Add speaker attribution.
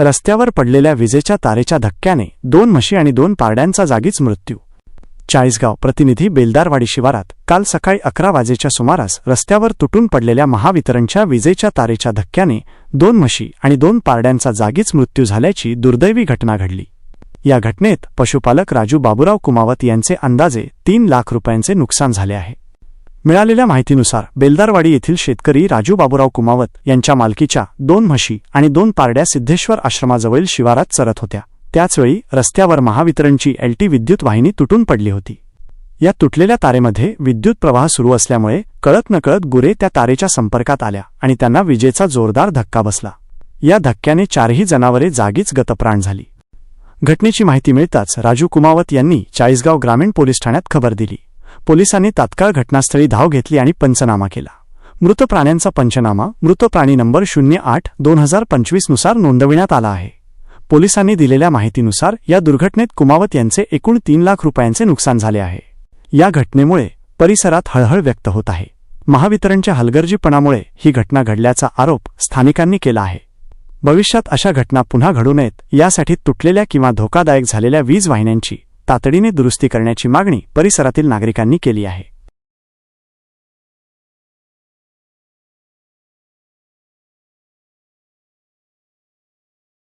Speaker 1: रस्त्यावर पडलेल्या विजेच्या तारेच्या धक्क्याने दोन म्हशी आणि दोन पारड्यांचा जागीच मृत्यू. चाळीसगाव प्रतिनिधी बेलदारवाडी शिवारात काल सकाळी अकरा वाजेच्या सुमारास रस्त्यावर तुटून पडलेल्या महावितरणच्या विजेच्या तारेच्या धक्क्याने दोन म्हशी आणि दोन पारड्यांचा जागीच मृत्यू झाल्याची दुर्दैवी घटना घडली. या घटनेत पशुपालक राजू बाबुराव कुमावत यांचे अंदाजे तीन लाख रुपयांचे नुकसान झाले आहे. मिळालेल्या माहितीनुसार बेलदारवाडी येथील शेतकरी राजू बाबूराव कुमावत यांच्या मालकीच्या दोन म्हशी आणि दोन पारड्या सिद्धेश्वर आश्रमाजवळील शिवारात चरत होत्या. त्याचवेळी रस्त्यावर महावितरणची एलटी विद्युत वाहिनी तुटून पडली होती. या तुटलेल्या तारेमध्ये विद्युत प्रवाह सुरू असल्यामुळे कळत नकळत गुरे त्या तारेच्या संपर्कात आल्या आणि त्यांना विजेचा जोरदार धक्का बसला. या धक्क्याने चारही जनावरे जागीच गतप्राण झाली. घटनेची माहिती मिळताच राजू कुमावत यांनी चाळीसगाव ग्रामीण पोलीस ठाण्यात खबर दिली. पोलिसांनी तात्काळ घटनास्थळी धाव घेतली आणि पंचनामा केला. मृत प्राण्यांचा पंचनामा मृत प्राणी नंबर शून्य आठ दोन हजार पंचवीसनुसार नोंदविण्यात आला आहे. पोलिसांनी दिलेल्या माहितीनुसार या दुर्घटनेत कुमावत यांचे एकूण तीन लाख रुपयांचे नुकसान झाले आहे. या घटनेमुळे परिसरात हळहळ व्यक्त होत आहे. महावितरणच्या हलगर्जीपणामुळे ही घटना घडल्याचा आरोप स्थानिकांनी केला आहे. भविष्यात अशा घटना पुन्हा घडू नयेत यासाठी तुटलेल्या किंवा धोकादायक झालेल्या वीज वाहिन्यांची तातडीने दुरुस्ती करण्याची मागणी परिसरातील नागरिकांनी केली आहे.